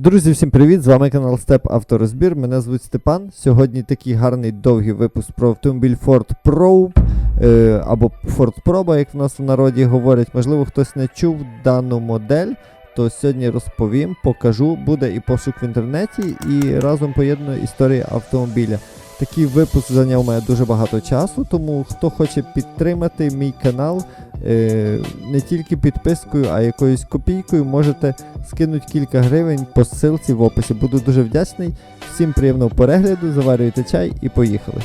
Друзі, всім привіт! З вами канал Степ Авторозбір. Мене звуть Степан. Сьогодні такий гарний довгий випуск про автомобіль Ford Probe е, або Ford Proba, як в нас в народі говорять. Можливо, хтось не чув дану модель. То сьогодні розповім, покажу, буде і пошук в інтернеті, і разом поєдную історію автомобіля. Такий випуск зайняв мене дуже багато часу, тому хто хоче підтримати мій канал е, не тільки підпискою, а якоюсь копійкою, можете скинути кілька гривень по ссылці в описі. Буду дуже вдячний. Всім приємного перегляду, заварюйте чай і поїхали.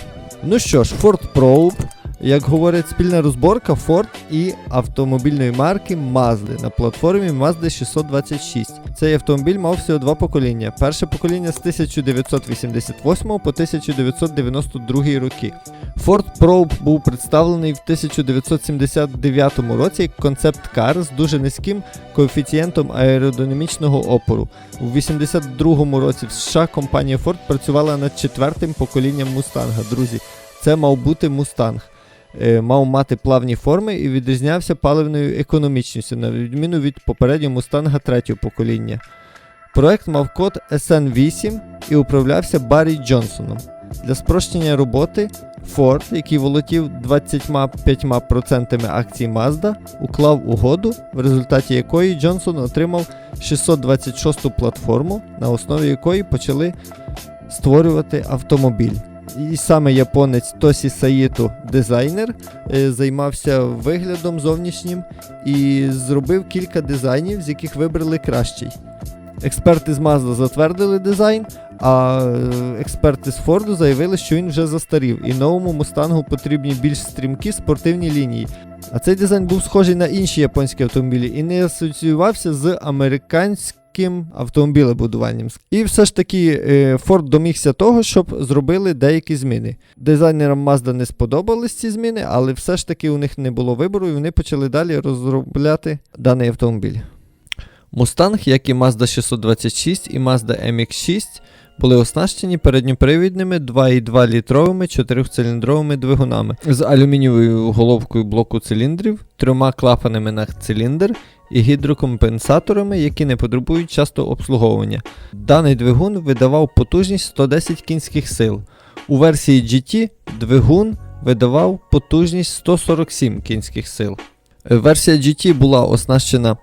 Ну що ж, Ford Probe, як говорять, спільна розборка Ford і автомобільної марки Mazda на платформі Mazda 626. Цей автомобіль мав всього два покоління. Перше покоління з 1988 по 1992 роки. Ford Probe був представлений в 1979 році як концепт-кар з дуже низьким коефіцієнтом аеродинамічного опору. У 82 році в США компанія Ford працювала над четвертим поколінням Мустанга. Друзі, це мав бути Мустанг. Е, Мав мати плавні форми і відрізнявся паливною економічністю, на відміну від попереднього Мустанга третього покоління. Проект мав код SN8 і управлявся Баррі Джонсоном. Для спрощення роботи Ford, який володів 25% акцій Mazda, уклав угоду, в результаті якої Джонсон отримав 626-ту платформу, на основі якої почали створювати автомобіль. І саме японець Тосі Саїто, дизайнер, е, займався виглядом зовнішнім і зробив кілька дизайнів, з яких вибрали кращий. Експерти з Mazda затвердили дизайн, а е, експерти з Форду заявили, що він вже застарів, і новому мустангу потрібні більш стрімкі спортивні лінії. А цей дизайн був схожий на інші японські автомобілі і не асоціювався з американським автомобілебудуванням. І все ж таки Форд Ford домігся того, щоб зробили деякі зміни. Дизайнерам Mazda не сподобались ці зміни, але все ж таки у них не було вибору, і вони почали далі розробляти даний автомобіль. Mustang, як і Mazda 626 і Mazda MX6, були оснащені передньопривідними 2,2 літровими 4-циліндровими двигунами з алюмінієвою головкою блоку циліндрів, трьома клапанами на циліндр і гідрокомпенсаторами, які не потребують часто обслуговування. Даний двигун видавав потужність 110 кінських сил. У версії GT двигун видавав потужність 147 кінських сил. Версія GT була оснащена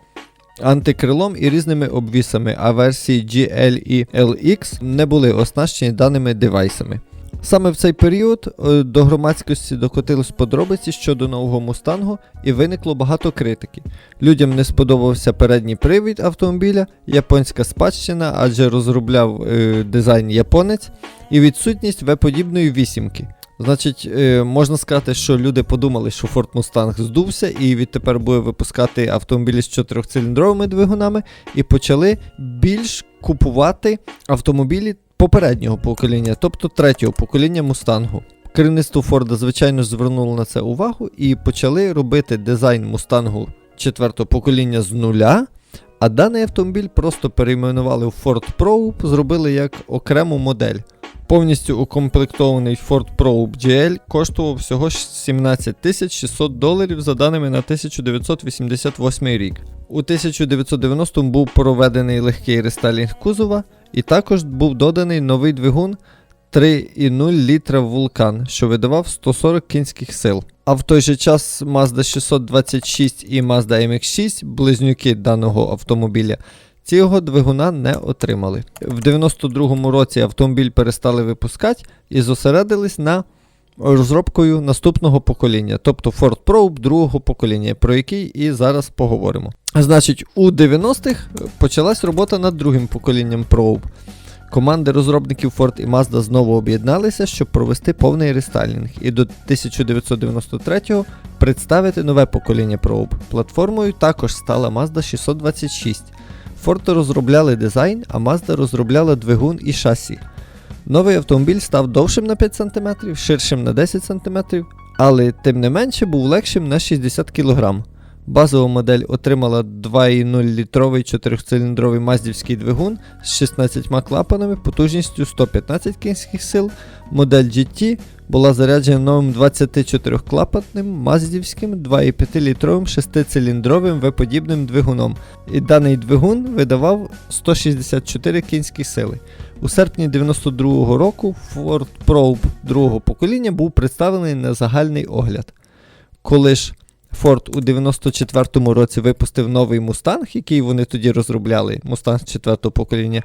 антикрилом і різними обвісами, а версії GL і LX не були оснащені даними девайсами. Саме в цей період е, до громадськості докотились подробиці щодо нового мустангу і виникло багато критики. Людям не сподобався передній привід автомобіля, японська спадщина, адже розробляв е, дизайн японець, і відсутність В-подібної вісімки. Значить, е, можна сказати, що люди подумали, що Ford Mustang здувся і відтепер буде випускати автомобілі з чотирьохциліндровими двигунами, і почали більш купувати автомобілі попереднього покоління, тобто третього покоління Мустангу. Керівництво Форда, звичайно, звернуло на це увагу і почали робити дизайн Мустангу четвертого покоління з нуля. А даний автомобіль просто перейменували в Ford Probe, зробили як окрему модель. Повністю укомплектований Ford Probe GL коштував всього ж 17 600 доларів за даними на 1988 рік. У 1990 був проведений легкий рестайлінг кузова, і також був доданий новий двигун 3,0 літра Vulcan, що видавав 140 кінських сил. А в той же час Mazda 626 і Mazda MX6, близнюки даного автомобіля, Цього двигуна не отримали. В 92-му році автомобіль перестали випускати і зосередились на розробкою наступного покоління, тобто Ford Probe другого покоління, про який і зараз поговоримо. Значить, у 90-х почалась робота над другим поколінням Probe. Команди розробників Ford і Mazda знову об'єдналися, щоб провести повний рестайлінг, і до 1993-го представити нове покоління Probe. Платформою також стала Mazda 626. Ford розробляли дизайн, а Mazda розробляла двигун і шасі. Новий автомобіль став довшим на 5 см, ширшим на 10 см, але тим не менше був легшим на 60 кг. Базова модель отримала 2,0 літровий 4-циліндровий маздівський двигун з 16 клапанами потужністю 115 кінських сил. Модель GT була заряджена новим 24-клапанним маздівським 2,5-літровим 6-циліндровим V-подібним двигуном. І даний двигун видавав 164 кінські сили. У серпні 92-го року Ford Probe другого покоління був представлений на загальний огляд. Коли ж Ford у 94-му році випустив новий Mustang, який вони тоді розробляли, Mustang 4-го покоління,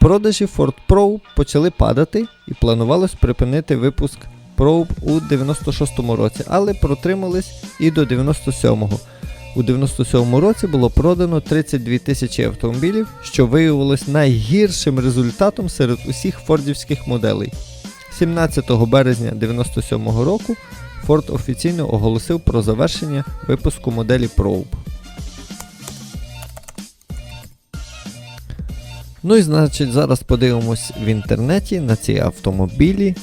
продажі Ford Probe почали падати і планувалось припинити випуск Probe у 96-му році, але протримались і до 97-го. У 97-му році було продано 32 тисячі автомобілів, що виявилось найгіршим результатом серед усіх фордівських моделей. 17 березня 97-го року Ford офіційно оголосив про завершення випуску моделі Probe. Ну і значить, зараз подивимось в інтернеті на ці автомобілі,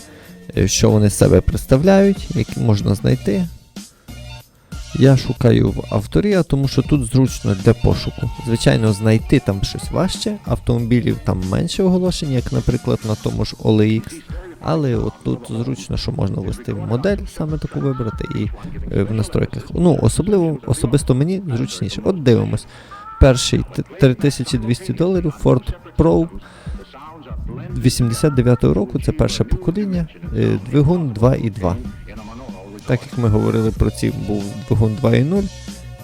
е, що вони себе представляють, які можна знайти. Я шукаю в авторія, тому що тут зручно для пошуку. Звичайно, знайти там щось важче, автомобілів там менше оголошень, як, наприклад, на тому ж OLX. Але от тут зручно, що можна ввести модель, саме таку вибрати, і е, в настройках. Ну, особливо, особисто мені зручніше. От дивимось. Перший 3200 доларів Ford Probe 89-го року, це перше покоління, е, двигун 2.2. Так як ми говорили про ці, був двигун 2.0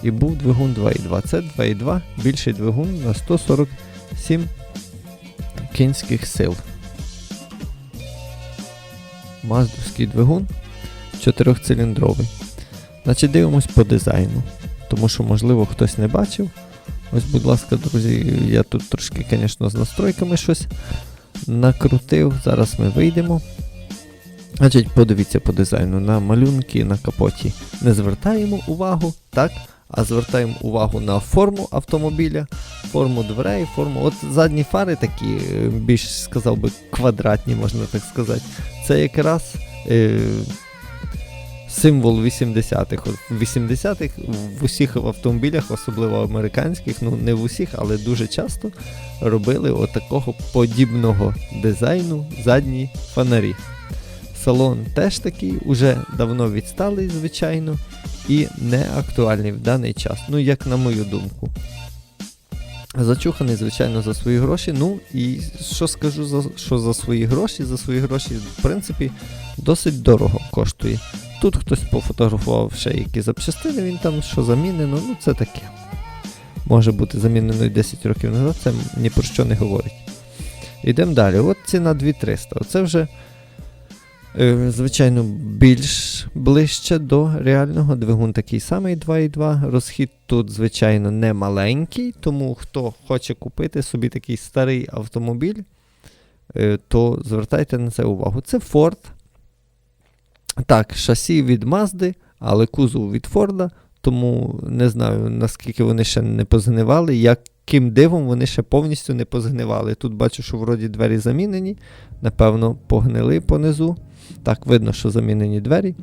і був двигун 2.2. Це 2.2, більший двигун на 147 кінських сил. Маздовський двигун 4-циліндровий. Значить, дивимось по дизайну. Тому що, можливо, хтось не бачив. Ось, будь ласка, друзі, я тут трошки, звісно, з настройками щось накрутив. Зараз ми вийдемо. Значить, подивіться по дизайну на малюнки на капоті. Не звертаємо увагу, так? А звертаємо увагу на форму автомобіля, форму дверей, форму. От задні фари такі, е, більш сказав би, квадратні, можна так сказати. Це якраз е, символ 80-х. В 80-х в усіх автомобілях, особливо американських, ну не в усіх, але дуже часто робили от такого подібного дизайну задні фонарі. Салон теж такий, уже давно відсталий, звичайно, і не актуальний в даний час. Ну, як на мою думку. Зачуханий, звичайно, за свої гроші. Ну і що скажу, за, що за свої гроші? За свої гроші, в принципі, досить дорого коштує. Тут хтось пофотографував ще які запчастини, він там що замінено, ну це таке. Може бути замінено і 10 років назад, це ні про що не говорить. Йдемо далі. От ціна 2300. Оце вже, звичайно, більш ближче до реального. Двигун такий самий 2.2. Розхід тут, звичайно, не маленький, тому хто хоче купити собі такий старий автомобіль, е, то звертайте на це увагу. Це Ford. Так, шасі від Mazda, але кузов від Форда, тому не знаю, наскільки вони ще не позгнивали, яким дивом вони ще повністю не позгнивали. Тут бачу, що вроді двері замінені, напевно, погнили понизу. Так, видно, що замінені двері.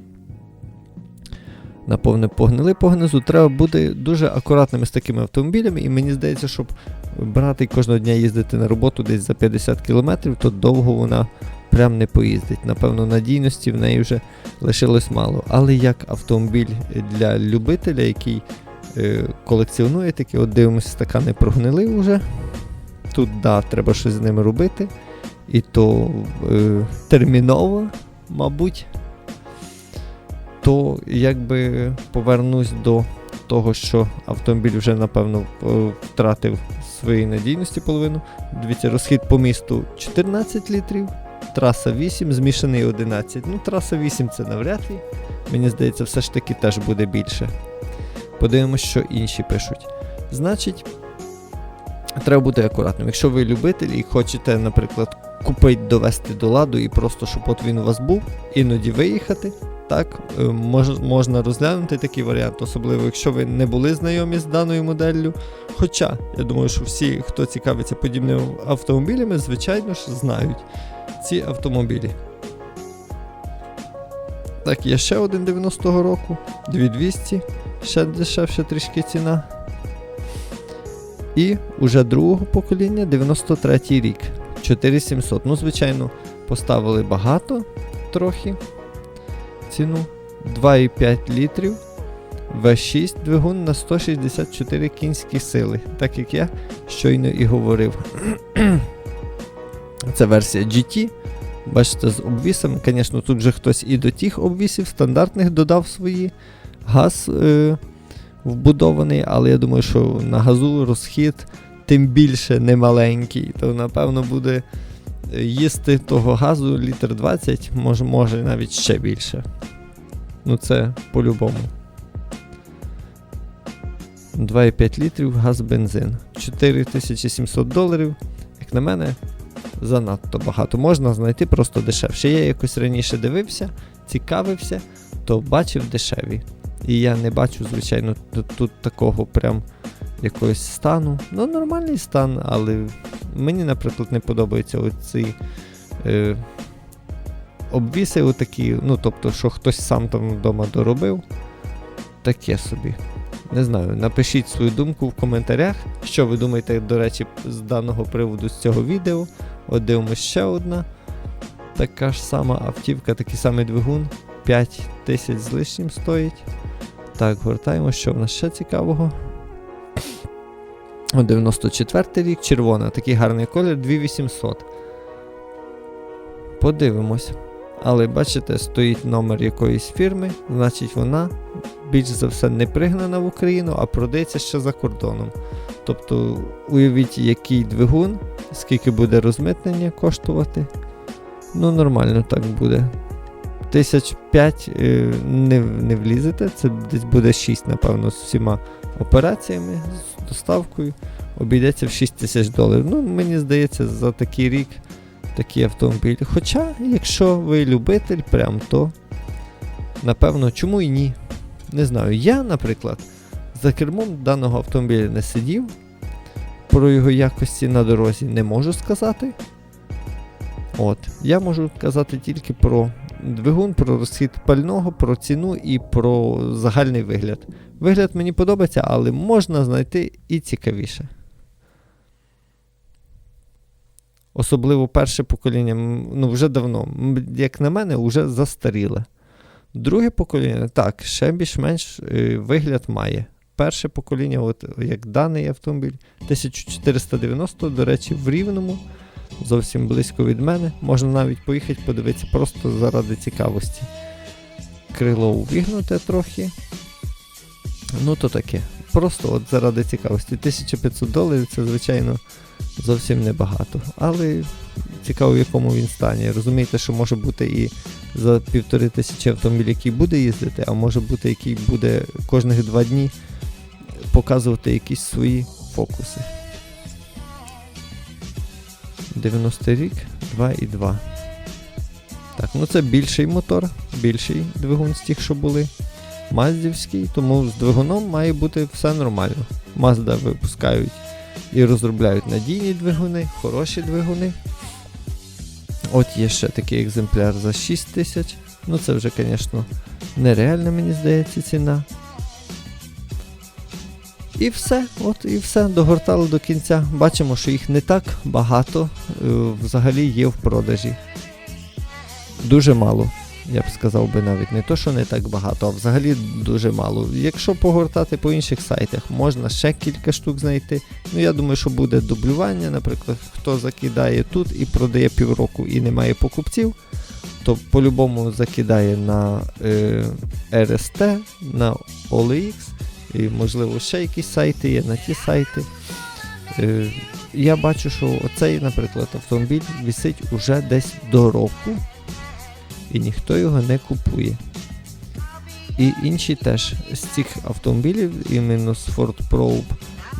Наповне погнили понизу. Треба бути дуже акуратними з такими автомобілями, і мені здається, щоб брати кожного дня їздити на роботу десь за 50 км, то довго вона прям не поїздить. Напевно, надійності в неї вже лишилось мало. Але як автомобіль для любителя, який колекціонує такі, от дивимося, стакани прогнили вже. Тут, да, треба щось з ними робити. І то е, терміново, мабуть. То якби повернусь до того, що автомобіль вже, напевно, е, втратив своєї надійності половину. Дивіться, розхід по місту 14 літрів, траса 8, змішаний 11. Ну, траса 8 це навряд ли. Мені здається, все ж таки теж буде більше. Подивимось, що інші пишуть. Значить, треба бути акуратним. Якщо ви любитель і хочете, наприклад, купити, довести до ладу і просто, щоб от він у вас був, іноді виїхати. Так, е, мож, можна розглянути такий варіант, особливо якщо ви не були знайомі з даною моделлю. Хоча, я думаю, що всі, хто цікавиться подібними автомобілями, звичайно ж знають ці автомобілі. Так, є ще один 90-го року, 2200, ще дешевше трішки ціна. І уже другого покоління 93 рік. 4700. Ну, звичайно, поставили багато трохи ціну. 2,5 літрів. V6 двигун на 164 кінські сили, так як я щойно і говорив. Це версія GT. Бачите, з обвісами. Звісно, тут вже хтось і до тих обвісів стандартних додав свої. Газ е, вбудований, але я думаю, що на газу розхід тим більше не маленький, то напевно буде е, їсти того газу літр 20, може, може навіть ще більше. Ну це по-любому. 2,5 літрів газ бензин. 4700 доларів. Як на мене, занадто багато. Можна знайти просто дешевше. Я якось раніше дивився, цікавився, то бачив дешеві. І я не бачу, звичайно, тут, такого прям якогось стану. Ну, нормальний стан, але мені, наприклад, не подобаються оці е, обвіси, отакі, ну, тобто, що хтось сам там вдома доробив. Таке собі. Не знаю, напишіть свою думку в коментарях, що ви думаєте, до речі, з даного приводу з цього відео. От дивимось ще одна. Така ж сама автівка, такий самий двигун. 5 тисяч з лишнім стоїть. Так, гортаємо, що в нас ще цікавого. О, 94 рік, червона, такий гарний колір, 2800. Подивимось. Але бачите, стоїть номер якоїсь фірми, значить вона більш за все не пригнана в Україну, а продається ще за кордоном. Тобто, уявіть, який двигун, скільки буде розмитнення коштувати. Ну, нормально так буде. Тисяч п'ять е, не, не влізете, це десь буде 6, напевно, з всіма операціями, з доставкою. Обійдеться в 6 тисяч доларів. Ну, мені здається, за такий рік такий автомобіль. Хоча, якщо ви любитель, прям то, напевно, чому і ні. Не знаю. Я, наприклад, за кермом даного автомобіля не сидів. Про його якості на дорозі не можу сказати. От, я можу казати тільки про двигун, про розхід пального, про ціну і про загальний вигляд. Вигляд мені подобається, але можна знайти і цікавіше. Особливо перше покоління, ну вже давно, як на мене, вже застаріле. Друге покоління, так, ще більш-менш е, вигляд має. Перше покоління, от як даний автомобіль, 1490, до речі, в Рівному, зовсім близько від мене. Можна навіть поїхати подивитися просто заради цікавості. Крило увігнуте трохи. Ну, то таке. Просто от заради цікавості. 1500 доларів це, звичайно, зовсім небагато. Але цікаво, в якому він стані. Розумієте, що може бути і за півтори тисячі автомобіль, який буде їздити, а може бути, який буде кожних два дні показувати якісь свої фокуси. 90 рік, 2,2. Так, ну це більший мотор, більший двигун з тих, що були. Маздівський, тому з двигуном має бути все нормально. Mazda випускають і розробляють надійні двигуни, хороші двигуни. От є ще такий екземпляр за 6 тисяч. Ну це вже, звісно, нереальна, мені здається, ціна. І все, от і все, догортали до кінця. Бачимо, що їх не так багато е, взагалі є в продажі. Дуже мало. Я б сказав би навіть не то, що не так багато, а взагалі дуже мало. Якщо погортати по інших сайтах, можна ще кілька штук знайти. Ну я думаю, що буде дублювання, наприклад, хто закидає тут і продає півроку і немає покупців, то по-любому закидає на е, RST, на OLX, і можливо ще якісь сайти є на ті сайти. Е, я бачу, що оцей, наприклад, автомобіль висить уже десь до року і ніхто його не купує. І інші теж з цих автомобілів, іменно з Ford Probe,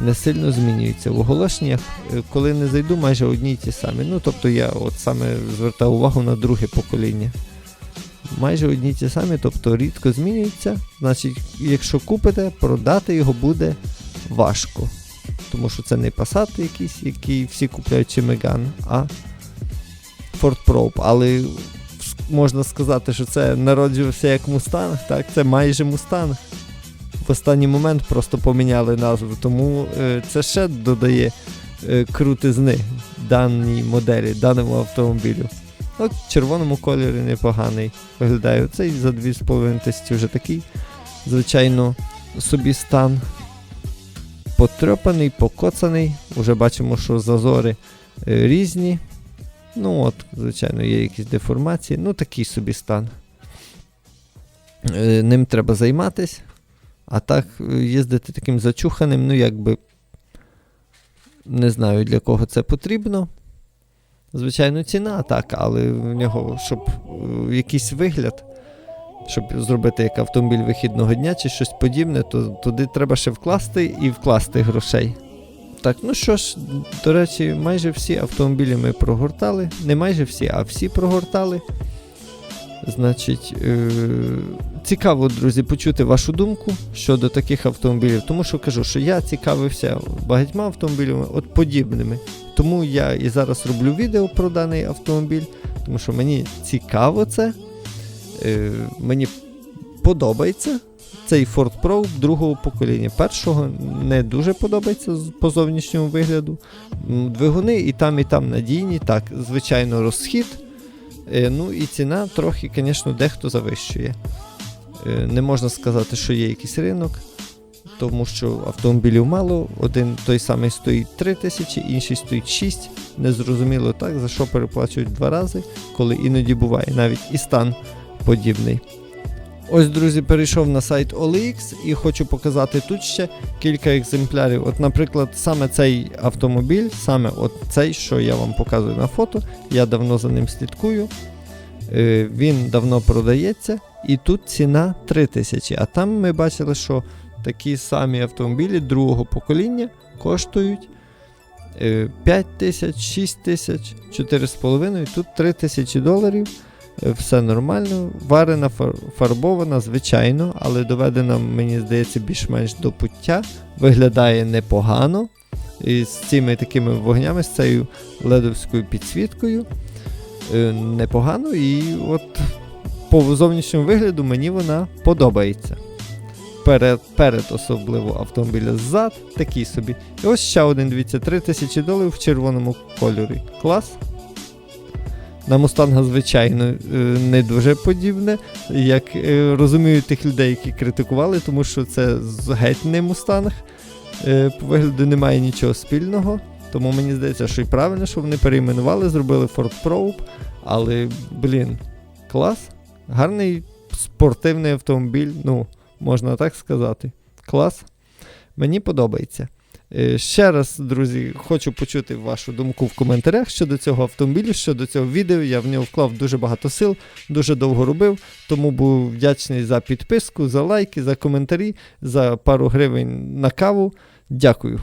не сильно змінюються. В оголошеннях, е, коли не зайду, майже одні й ті самі. Ну, тобто я от саме звертав увагу на друге покоління. Майже одні ті самі, тобто рідко змінюються. Значить, якщо купите, продати його буде важко. Тому що це не Passat якийсь, який всі купляють чи Megane, а Ford Probe. Але можна сказати, що це народжувався як мустанг, так? Це майже мустанг. в останній момент просто поміняли назву. Тому е, це ще додає е, крутизни даній моделі, даному автомобілю. От в червоному кольорі непоганий виглядає. Цей за 2,5 тисячі вже такий, звичайно, собі стан. Потрьопаний, покоцаний. Уже бачимо, що зазори е, різні. Ну от, звичайно, є якісь деформації. Ну, такий собі стан. Е, Ним треба займатись. А так, е, їздити таким зачуханим, ну якби. Не знаю, для кого це потрібно. Звичайно, ціна так, але в нього, щоб е, якийсь вигляд, щоб зробити як автомобіль вихідного дня чи щось подібне, то туди треба ще вкласти і вкласти грошей. Так, ну що ж, до речі, майже всі автомобілі ми прогортали. Не майже всі, а всі прогортали. Значить, е- цікаво, друзі, почути вашу думку щодо таких автомобілів. Тому що кажу, що я цікавився багатьма автомобілями, от подібними. Тому я і зараз роблю відео про даний автомобіль, тому що мені цікаво це. Е- мені подобається цей Ford Pro другого покоління. Першого не дуже подобається по зовнішньому вигляду. Двигуни і там, і там надійні. Так, звичайно, розхід. Е, Ну і ціна трохи, звісно, дехто завищує. Е, Не можна сказати, що є якийсь ринок, тому що автомобілів мало. Один той самий стоїть 3 тисячі, інший стоїть 6. Незрозуміло так, за що переплачують два рази, коли іноді буває навіть і стан подібний. Ось, друзі, перейшов на сайт OLX і хочу показати тут ще кілька екземплярів. От, наприклад, саме цей автомобіль, саме от цей, що я вам показую на фото, я давно за ним слідкую. Е, Він давно продається, і тут ціна 3000. А там ми бачили, що такі самі автомобілі другого покоління коштують 5 тисяч, 6 тисяч, 4,5, тут 3 тисячі доларів. Е, Все нормально, варена, фарбована, звичайно, але доведена, мені здається, більш-менш до пуття. Виглядає непогано. І з цими такими вогнями, з цією ледовською підсвіткою. Е, Непогано. І от по зовнішньому вигляду мені вона подобається. Перед, перед особливо автомобіля ззад, такий собі. І ось ще один, дивіться, 3000 доларів в червоному кольорі. Клас. На Мустанга, звичайно, е, не дуже подібне. Як е, розумію тих людей, які критикували, тому що це геть не Мустанг. Е, По вигляду немає нічого спільного. Тому мені здається, що і правильно, що вони перейменували, зробили Ford Probe. Але, блін, клас. Гарний спортивний автомобіль, ну, можна так сказати. Клас. Мені подобається. Е, Ще раз, друзі, хочу почути вашу думку в коментарях щодо цього автомобілю, щодо цього відео. Я в нього вклав дуже багато сил, дуже довго робив, тому був вдячний за підписку, за лайки, за коментарі, за пару гривень на каву. Дякую.